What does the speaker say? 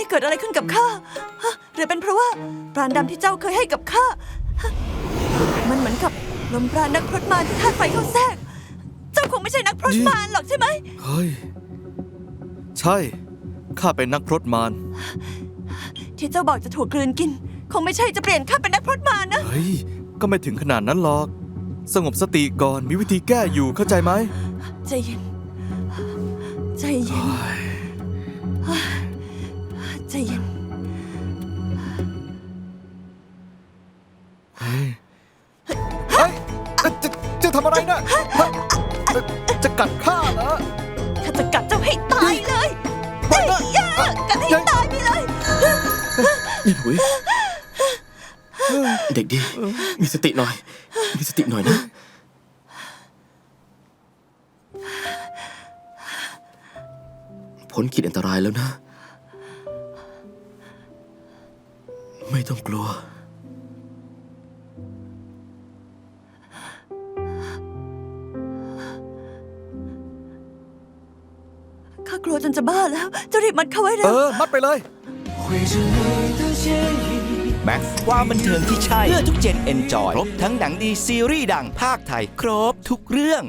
นี่เกิดอะไรขึ้นกับข้าฮะหรือเป็นเพราะว่าปราณดำที่เจ้าเคยให้กับข้าฮะมันเหมือนกับลมปราณนักพรตมารที่ธาตุไฟเข้าแทรก เจ้าคงไม่ใช่นักพรตมารหรอกใช่ไหม เฮ้ย ใช่ ข้าเป็นนักพรตมาร ที่เจ้าบอกจะถูกกลืนกิน คงไม่ใช่จะเปลี่ยนข้าเป็นนักพรตมารนะ เฮ้ย ก็ไม่ถึงขนาดนั้นหรอก สงบสติก่อนมีวิธีแก้อยู่เข้าใจไหมใจเย็น ใจเย็นใจ เย็น เฮ้ยเฮ้ยจะจะทำอะไรนะฮะจะจะกัดข้าเหรอ ข้าจะกัดเจ้าให้ตายเลยเฮ้ยย่ากัดให้ตายไปเลย นี่หนุยเด็กดี มีสติหน่อย มีสติหน่อยนะ พ้นขีดอันตรายแล้วนะ ไม่ต้องกลัว ข้ากลัวจนจะบ้าแล้ว จะรีบมัดเขาไว้เร็เอว อ มัดไปเลย แม็กซ์ความบันเทิงที่ใช่ เพื่อทุกเจนเอนจอย ครบทั้งหนังดีซีรีส์ดังภาคไทย ครบทุกเรื่อง